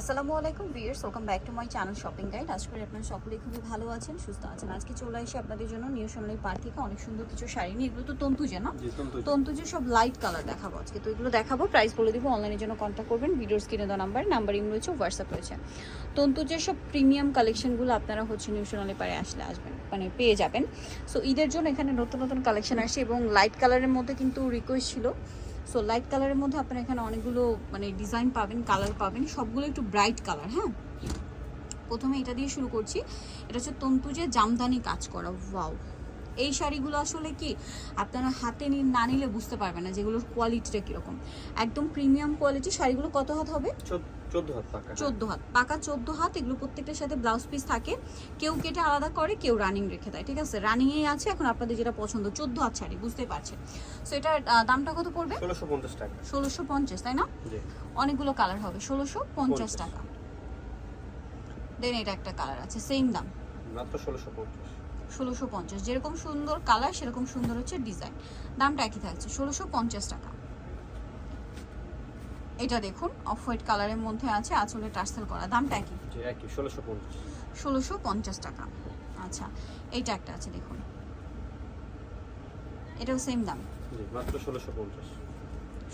আসসালামু আলাইকুম viewers welcome back to my channel shopping guide আজ করে আপনারা সকলেই খুবই ভালো আছেন সুস্থ আছেন। আজকে চলে এসে আপনাদের জন্য নিউ সোনালী পার থেকে। অনেক সুন্দর কিছু শাড়ি নিয়ে। এগুলো তো তন্তুজে না? তন্তু তন্তুজে সব লাইট কালার দেখাবো আজকে। তো এগুলো দেখাবো প্রাইস বলে দিব অনলাইনের জন্য কন্ট্যাক্ট করবেন। ভিডিওর স্ক্রিনে দেওয়া নাম্বার নাম্বার ইম রয়েছে হোয়াটসঅ্যাপ রয়েছে। তন্তুজের সব প্রিমিয়াম কালেকশনগুলো আপনারা হচ্ছে নিউ সোনালী পারে আসলে আসবেন মানে পেয়ে যাবেন। সো ঈদের জন্য এখানে নতুন নতুন কালেকশন আসছে এবং লাইট কালারের মধ্যে কিন্তু রিকোয়েস্ট ছিল। সো লাইট কালারের মধ্যে আপনারা এখানে অনেকগুলো মানে ডিজাইন পাবেন কালার পাবেন, সবগুলো একটু ব্রাইট কালার হ্যাঁ? প্রথমে এটা দিয়ে শুরু করছি। এটা হচ্ছে তন্তু যে জামদানি কাজ করা ওয়াও এই শাড়িগুলো আসলে কি আপনারা হাতে নি- না নিলে বুঝতে পারবেন না যেগুলোর কোয়ালিটিটা কীরকম। একদম প্রিমিয়াম কোয়ালিটি শাড়িগুলো কত হাত হবে? চোদ্দ হাত পাকা। চোদ্দ হাত। পাকা চোদ্দ হাত এগুলো প্রত্যেকটার সাথে ব্লাউজ পিস থাকে। কেউ কেটে আলাদা করে কেউ রানিং রেখে দেয় ঠিক আছে? রানিংয়েই আছে এখন আপনাদের যেটা পছন্দ চোদ্দ হাত শাড়ি বুঝতেই পারছেন? সো এটার দামটা কত পড়বে? ষোলোশো পঞ্চাশ টাকা। ষোলোশো পঞ্চাশ তাই না? অনেকগুলো কালার হবে ষোলোশো পঞ্চাশ টাকা। দেন এটা একটা কালার আছে সেম দাম। মাত্র ষোলোশো পঞ্চাশ। ষোলোশো পঞ্চাশ। যেরকম সুন্দর কালার সেরকম সুন্দর হচ্ছে ডিজাইন। দামটা একই থাকছে ষোলোশো পঞ্চাশ টাকা। এটা দেখুন অফ হোয়াইট কালারের মধ্যে আছে আঁচলে টার্সেল করা। দামটা একই। একই ষোলোশো পঞ্চাশ। টাকা। আচ্ছা এইটা একটা আছে দেখুন। এটাও সেম দাম।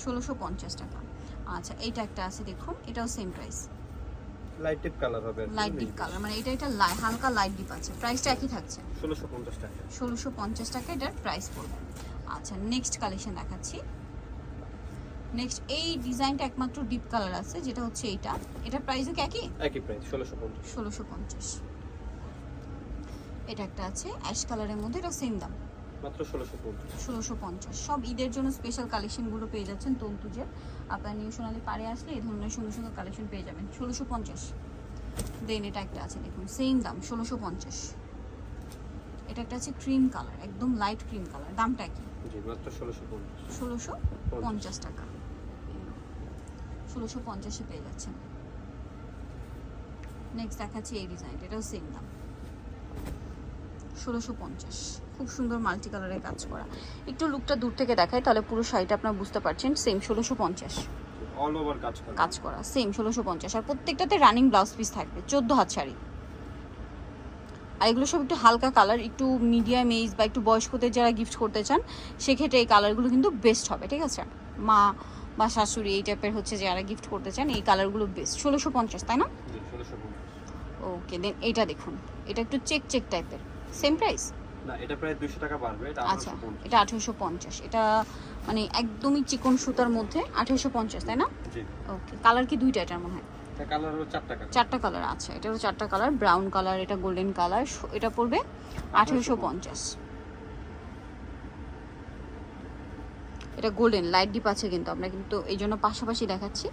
ষোলোশো পঞ্চাশ। টাকা। আচ্ছা এইটা একটা আছে দেখুন এটাও same price light tip colour হবে লাইট ডিপ কালার মানে এটা এটা হালকা লাইট ডিপ আছে। প্রাইসটা একই থাকছে। ষোলোশো পঞ্চাশ টাকা। ষোলোশো পঞ্চাশ টাকা এটার প্রাইস পড়বে। আচ্ছা নেক্সট কালেকশন দেখাচ্ছি। নেক্সট এই ডিজাইনটা একমাত্র ডিপ কালার আছে যেটা হচ্ছে এইটা। এটার প্রাইসও কি একই? একই প্রাইস ষোলোশো পঞ্চাশ। ষোলোশো পঞ্চাশ। এটা একটা আছে অ্যাশ কালারের মধ্যে এটা সেম দাম। মাত্র ষোলোশো পঞ্চাশ। ষোলোশো পঞ্চাশ। সব ঈদের জন্য স্পেশাল কালেকশনগুলো পেয়ে যাচ্ছেন তন্তুজের আপনার নিউ সোনালি পাড়ে আসলে এই ধরনের সুন্দর সুন্দর কালেকশন পেয়ে যাবেন। ষোলোশো পঞ্চাশ। দেন এটা একটা আছে দেখুন সেম দাম ষোলোশো পঞ্চাশ। এটা একটা আছে ক্রিম কালার একদম লাইট ক্রিম কালার দামটা কি? জি মাত্র ষোলোশো পঞ্চাশ। ষোলোশো পঞ্চাশ টাকা। ষোলোশো পঞ্চাশে পেয়ে যাচ্ছেন। নেক্সট দেখাচ্ছি এই ডিজাইন এটাও সেম দাম। ষোলোশো পঞ্চাশ। খুব সুন্দর মাল্টি কালারের কাজ করা। একটু লুকটা দূর থেকে দেখায় তাহলে পুরো শাড়িটা আপনারা বুঝতে পারছেন সেম ষোলোশো পঞ্চাশ। অল ওভার কাজ করা। কাজ করা সেম ষোলোশো পঞ্চাশ। আর প্রত্যেকটাতে রানিং ব্লাউজ পিস থাকবে চোদ্দ হাত শাড়ি। আর এগুলো সব একটু হালকা কালার একটু মিডিয়াম এজ বা একটু বয়স্কদের যারা গিফট করতে চান সেক্ষেত্রে এই কালারগুলো কিন্তু বেস্ট হবে ঠিক আছে? মা বা শাশুড়ি এই টাইপের হচ্ছে যারা গিফট করতে চান এই কালারগুলো বেস্ট ষোলোশো পঞ্চাশ তাই না? ওকে দেন এইটা দেখুন। এটা একটু চেক চেক টাইপের সেম প্রাইস না এটা প্রায় দুশো টাকা বাড়বে এটা আচ্ছা আঠারোশো পঞ্চাশ। এটা আঠেরোশো পঞ্চাশ। এটা মানে একদমই চিকন সুতার মধ্যে আঠেরোশো পঞ্চাশ তাই না? জি। ওকে কালার কি দুইটা এটার মনে হয়? এটা কালার হলো চারটা কালার চারটা কালার আছে এটারও চারটা কালার ব্রাউন কালার এটা গোল্ডেন কালার এটা পড়বে আঠেরোশো পঞ্চাশ। এটা গোল্ডেন লাইট ডিপ আছে কিন্তু আমরা কিন্তু এই জন্য পাশাপাশি দেখাচ্ছি।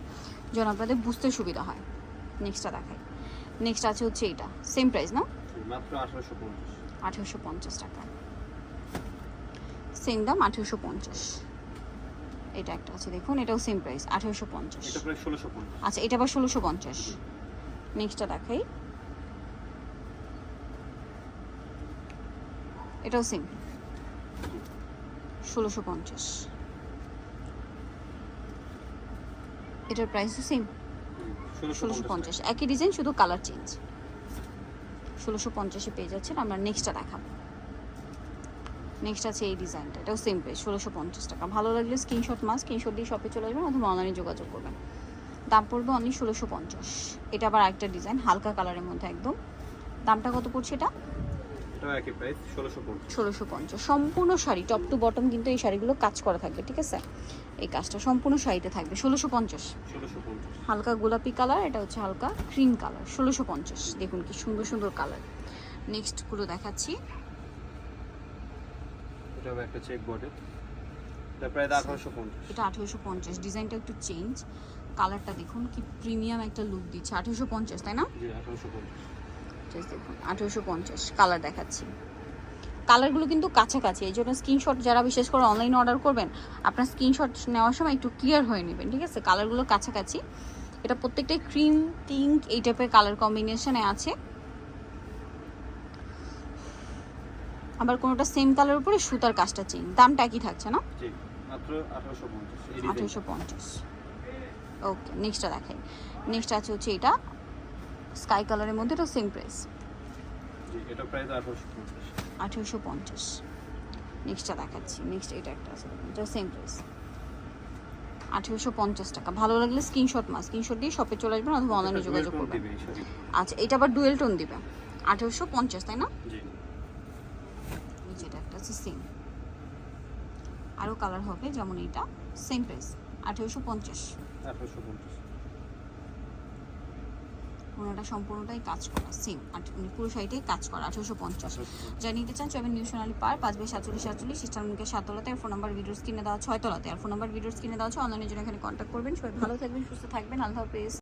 যেন আপনাদের বুঝতে সুবিধা হয়। নেক্সটটা দেখাই। নেক্সট আছে হচ্ছে এটা সেম প্রাইস না? মাত্র আঠারোশো পঞ্চাশ। আঠেরোশো পঞ্চাশ টাকা। সেম দাম আঠেরোশো পঞ্চাশ। এটা একটা আছে দেখুন এটাও সেম প্রাইস আঠেরোশো পঞ্চাশ। আচ্ছা এটা আবার ষোলোশো পঞ্চাশ। নেক্সটটা দেখাই। এটাও সেম ষোলোশো পঞ্চাশ। এটার প্রাইসও সেম ষোলোশো পঞ্চাশ। একই ডিজাইন শুধু কালার চেঞ্জ ষোলোশো পঞ্চাশে পেয়ে যাচ্ছেন, আমরা নেক্সটটা দেখাবো। নেক্সট আছে এই ডিজাইনটা এটাও সেম পেজ ষোলোশো পঞ্চাশ টাকা। ভালো লাগলে স্ক্রিনশট মাস স্ক্রিনশট দিয়ে শপে চলে আসবেন অথবা অনলাইনে যোগাযোগ করবেন। দাম পড়বে অনলি ষোলোশো পঞ্চাশ। এটা আবার আরেকটা ডিজাইন হালকা কালারের মধ্যে একদম। দামটা কত পড়ছে এটা? এটাও একই প্রাইস সম্পূর্ণ শাড়ি টপ টু বটম কিন্তু এই শাড়িগুলো কাজ করা থাকবে ঠিক আছে? এই কাজটা সম্পূর্ণ শাড়িতে থাকবে। ষোলোশো পঞ্চাশ। ষোলোশো পঞ্চাশ। হালকা গোলাপি কালার এটা হচ্ছে হালকা ক্রিম কালার ষোলোশো পঞ্চাশ। দেখুন কি সুন্দর সুন্দর কালার নেক্সটগুলো দেখাচ্ছি। এটাও একটা চেক বর্ডের এটা প্রায় এটা ডিজাইনটা একটু চেঞ্জ কালারটা দেখুন কি প্রিমিয়াম একটা লুক দিচ্ছে। আঠেরোশো পঞ্চাশ তাই না? জি দেখুন আঠেরোশো পঞ্চাশ কালার দেখাচ্ছি। কালারগুলো কিন্তু কাছাকাছি এই জন্য স্ক্রিনশট যারা বিশেষ করে অনলাইনে অর্ডার করবেন আপনার স্ক্রিনশট নেওয়ার সময় একটু ক্লিয়ার হয়ে নেবেন ঠিক আছে? কালারগুলো কাছাকাছি। এটা প্রত্যেকটাই ক্রিম পিঙ্ক এই টাইপের কালার কম্বিনেশনে আছে। আবার কোনোটা সেম কালার উপরে সুতার কাজটা চেন দামটা একই থাকছে না? আঠারোশো পঞ্চাশ ওকে নেক্সটটা দেখাই। নেক্সট আছে হচ্ছে এটা স্কাই কালারের মধ্যে এটা সেম প্রাইস এটা প্রাইস আঠারোশো পঞ্চাশ। আঠেরোশো পঞ্চাশ। নেক্সটটা দেখাচ্ছি। নেক্সট এটা একটা আছে এটা সেম প্রাইস আঠেরোশো পঞ্চাশ টাকা। ভালো লাগলে স্ক্রিনশট মা স্ক্রিনশট দিয়ে শপে চলে আসবেন অথবা অনলাইনে যোগাযোগ করবেন। আচ্ছা এটা আবার ডুয়েল টোন দিবে। আঠেরোশো পঞ্চাশ তাই না? জি। এই যেটা একটা আছে সেম আরও কালার হবে যেমন এটা সেম প্রাইস আঠেরোশো পঞ্চাশ। আঠারোশো পঞ্চাশ। পুরোটা সম্পূর্ণটাই কাজ করা সেম পুরো শাড়িটাই কাজ করা, আঠারোশো পঞ্চাশ। যা নিতে চান চবেন নিউ সোনালি পার পাঁচ বাই সাতচল্লিশ সাতচল্লিশ সিস্টারমুখে সাততলাতে, আর ফোন নাম্বার ভিডিওস কিনে দেওয়া ছয়তলাতে। আর ফোন নাম্বার ভিডিওস কিনে দেওয়া আছে অনলাইনের জন্য এখানে কন্ট্যাক্ট করবেন। সবাই ভালো থাকবেন, সুস্থ থাকবেন। আল্লাহ হাফেজ।